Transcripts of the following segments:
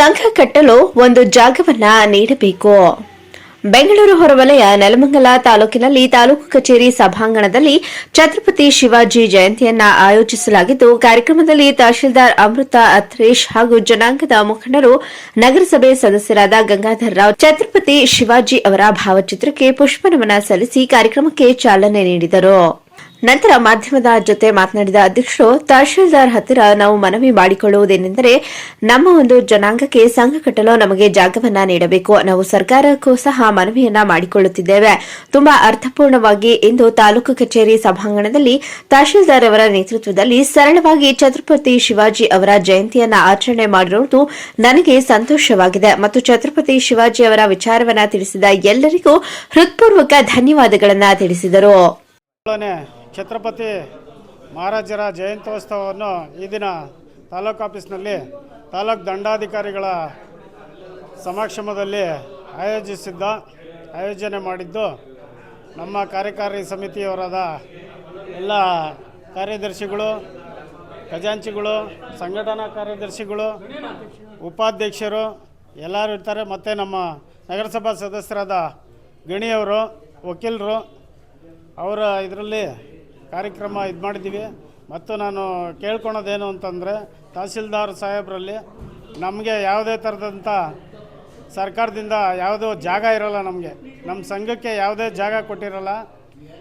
ಸಂಘ ಕಟ್ಟಲು ಒಂದು ಜಾಗವನ್ನ ನೀಡಬೇಕು. ಬೆಂಗಳೂರು ಹೊರವಲಯ ನೆಲಮಂಗಲ ತಾಲೂಕಿನಲ್ಲಿ ತಾಲೂಕು ಕಚೇರಿ ಸಭಾಂಗಣದಲ್ಲಿ ಛತ್ರಪತಿ ಶಿವಾಜಿ ಜಯಂತಿಯನ್ನ ಆಯೋಜಿಸಲಾಗಿದ್ದು, ಕಾರ್ಯಕ್ರಮದಲ್ಲಿ ತಹಶೀಲ್ದಾರ್ ಅಮೃತ ಅಥ್ರೇಶ್ ಹಾಗೂ ಜನಾಂಗದ ಮುಖಂಡರು, ನಗರಸಭೆ ಸದಸ್ಯರಾದ ಗಂಗಾಧರ್ ರಾವ್, ಛತ್ರಪತಿ ಶಿವಾಜಿ ಅವರ ಭಾವಚಿತ್ರಕ್ಕೆ ಪುಷ್ಪನಮನ ಸಲ್ಲಿಸಿ ಕಾರ್ಯಕ್ರಮಕ್ಕೆ ಚಾಲನೆ ನೀಡಿದರು. ನಂತರ ಮಾಧ್ಯಮದ ಜೊತೆ ಮಾತನಾಡಿದ ಅಧ್ಯಕ್ಷರು, ತಹಶೀಲ್ದಾರ್ ಹತ್ತಿರ ನಾವು ಮನವಿ ಮಾಡಿಕೊಳ್ಳುವುದೇನೆಂದರೆ, ನಮ್ಮ ಒಂದು ಜನಾಂಗಕ್ಕೆ ಸಂಘ ಕಟ್ಟಲು ನಮಗೆ ಜಾಗವನ್ನ ನೀಡಬೇಕು. ನಾವು ಸರ್ಕಾರಕ್ಕೂ ಸಹ ಮನವಿಯನ್ನ ಮಾಡಿಕೊಳ್ಳುತ್ತಿದ್ದೇವೆ. ತುಂಬಾ ಅರ್ಥಪೂರ್ಣವಾಗಿ ಇಂದು ತಾಲೂಕು ಕಚೇರಿ ಸಭಾಂಗಣದಲ್ಲಿ ತಹಶೀಲ್ದಾರ್ ಅವರ ನೇತೃತ್ವದಲ್ಲಿ ಸರಳವಾಗಿ ಛತ್ರಪತಿ ಶಿವಾಜಿ ಅವರ ಜಯಂತಿಯನ್ನ ಆಚರಣೆ ಮಾಡಿರುವುದು ನನಗೆ ಸಂತೋಷವಾಗಿದೆ. ಮತ್ತು ಛತ್ರಪತಿ ಶಿವಾಜಿ ಅವರ ವಿಚಾರವನ್ನ ತಿಳಿಸಿದ ಎಲ್ಲರಿಗೂ ಹೃತ್ಪೂರ್ವಕ ಧನ್ಯವಾದಗಳನ್ನು ತಿಳಿಸಿದರು. ಛತ್ರಪತಿ ಮಹಾರಾಜರ ಜಯಂತ್ಯೋತ್ಸವವನ್ನು ಈ ದಿನ ತಾಲೂಕು ಆಫೀಸ್ನಲ್ಲಿ ತಾಲೂಕು ದಂಡಾಧಿಕಾರಿಗಳ ಸಮಕ್ಷಮದಲ್ಲಿ ಆಯೋಜಿಸಿದ್ದ ಆಯೋಜನೆ ಮಾಡಿದ್ದು, ನಮ್ಮ ಕಾರ್ಯಕಾರಿ ಸಮಿತಿಯವರಾದ ಎಲ್ಲ ಕಾರ್ಯದರ್ಶಿಗಳು, ಖಜಾಂಚಿಗಳು, ಸಂಘಟನಾ ಕಾರ್ಯದರ್ಶಿಗಳು, ಉಪಾಧ್ಯಕ್ಷರು ಎಲ್ಲರೂ ಇರ್ತಾರೆ. ಮತ್ತು ನಮ್ಮ ನಗರಸಭಾ ಸದಸ್ಯರಾದ ಗಣಿಯವರು, ವಕೀಲರು, ಅವರ ಇದರಲ್ಲಿ ಕಾರ್ಯಕ್ರಮ ಇದು ಮಾಡಿದ್ದೀವಿ. ಮತ್ತು ನಾನು ಕೇಳ್ಕೊಳೋದೇನು ಅಂತಂದರೆ, ತಹಸೀಲ್ದಾರ್ ಸಾಹೇಬರಲ್ಲಿ ನಮಗೆ ಯಾವುದೇ ಥರದಂಥ ಸರ್ಕಾರದಿಂದ ಯಾವುದೋ ಜಾಗ ಇರೋಲ್ಲ ನಮಗೆ. ನಮ್ಮ ಸಂಘಕ್ಕೆ ಯಾವುದೇ ಜಾಗ ಕೊಟ್ಟಿರಲ್ಲ.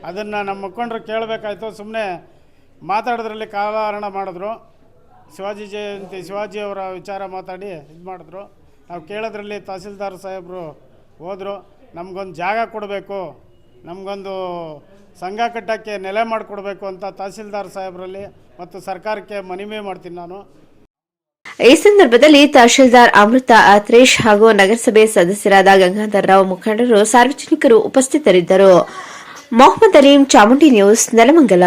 ಅದನ್ನು ನಮ್ಮ ಮುಖಂಡರು ಕೇಳಬೇಕಾಯ್ತು. ಸುಮ್ಮನೆ ಮಾತಾಡೋದ್ರಲ್ಲಿ ಕಾಲಹರಣ ಮಾಡಿದ್ರು. ಶಿವಾಜಿ ಜಯಂತಿ ಶಿವಾಜಿಯವರ ವಿಚಾರ ಮಾತಾಡಿ ಇದು ಮಾಡಿದ್ರು. ನಾವು ಕೇಳೋದ್ರಲ್ಲಿ ತಹಸೀಲ್ದಾರ್ ಸಾಹೇಬರು ಹೋದರು. ನಮಗೊಂದು ಜಾಗ ಕೊಡಬೇಕು. ನಮಗೊಂದು ಸಂಘ ಕಟ್ಟಕ್ಕೆ ನೆಲೆ ಮಾಡಿಕೊಡ್ಬೇಕು ಅಂತ ತಹಸೀಲ್ದಾರ್ ಸಾಹೇಬರಲ್ಲಿ ಮತ್ತು ಸರ್ಕಾರಕ್ಕೆ ಮನವಿ ಮಾಡ್ತೀನಿ ನಾನು. ಈ ಸಂದರ್ಭದಲ್ಲಿ ತಹಶೀಲ್ದಾರ್ ಅಮೃತ ಅತ್ರೇಶ್ ಹಾಗೂ ನಗರಸಭೆ ಸದಸ್ಯರಾದ ಗಂಗಾಧರ್ ರಾವ್ ಮುಖಂಡರು ಸಾರ್ವಜನಿಕರು ಉಪಸ್ಥಿತರಿದ್ದರು. ಮೊಹಮ್ಮದ್ ಅಲೀಂ ಚಾಮುಂಡಿ ನ್ಯೂಸ್, ನೆಲಮಂಗಲ.